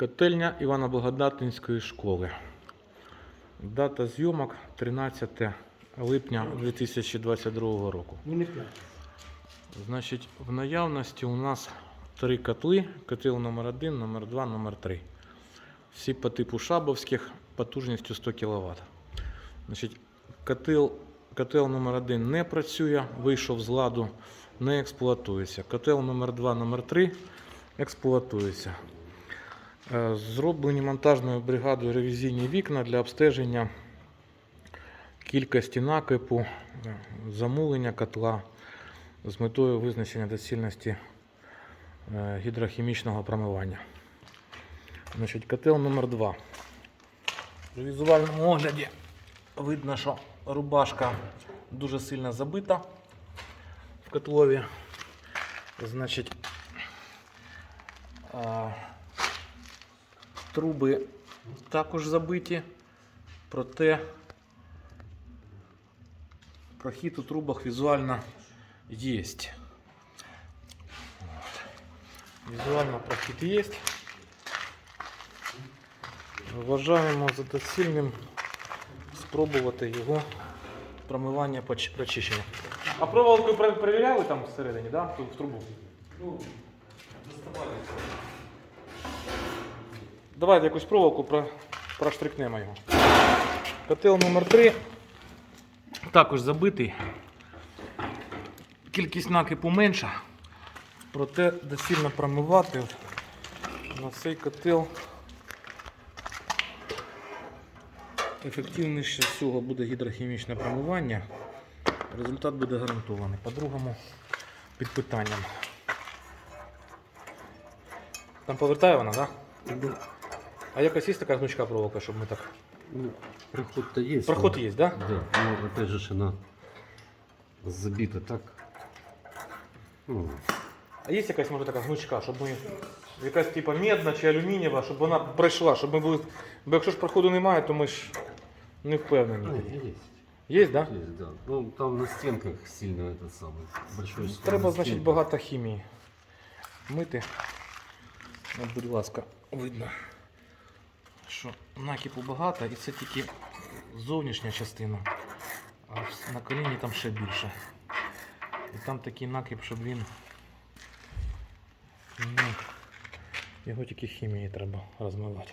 Котельня Івано-Благодатинської школи. Дата зйомок 13 липня 2022 року. Ну. Значить, в наявності у нас три котли. Котел номер 1 номер 2 номер 3 Всі по типу шабовських потужністю 100 кВт. Значить, котел, котел номер 1 не працює, вийшов з ладу, не експлуатується. Котел номер 2 номер 3 експлуатується. Е, Зроблені монтажною бригадою ревізійні вікна для обстеження кількості накипу, е, замулення котла з метою визначення доцільності е, гідрохімічного промивання. Значить, котел номер 2 При візуальному огляді видно, що рубашка дуже сильно забита в котлові. Значить, труби також забиті, проте прохід у трубах візуально є. Візуально прохід є. Вважаємо за доцільним спробувати його промивання прочищення. А проволокою пер- перевіряли там всередині, да? Тут в трубу? Ну, доставали. Давайте якусь проволоку про, проштрикнемо його. Котел номер 3 також забитий. Кількість накипу менша, проте доцільно промивати на цей котел. Ефективніше всього буде гідрохімічне промивання. Результат буде гарантований. По-другому під питанням. Там повертає вона, так? Да? А якась є така гнучка проволока, щоб ми так. Ну, проход-то есть. Проход но- є, да? Да, но опять же ж она забита так. Ну, А є якась може така гнучка, щоб ми. Якась типа медна чи алюмінієва, щоб вона пройшла, щоб ми були. Бо якщо ж проходу немає, то ми ж не впевнені. ну, есть. Є, так? Да? Есть, да. Ну, там на стенках сильно этот самый большой слой Треба, на значить, стенках. багато хімії мити. От, будь ласка, видно, що накипу багато і це тільки зовнішня частина, а на коліні там ще більше. І там такий накип, щоб він. Ну, його тільки хімії треба розмивати.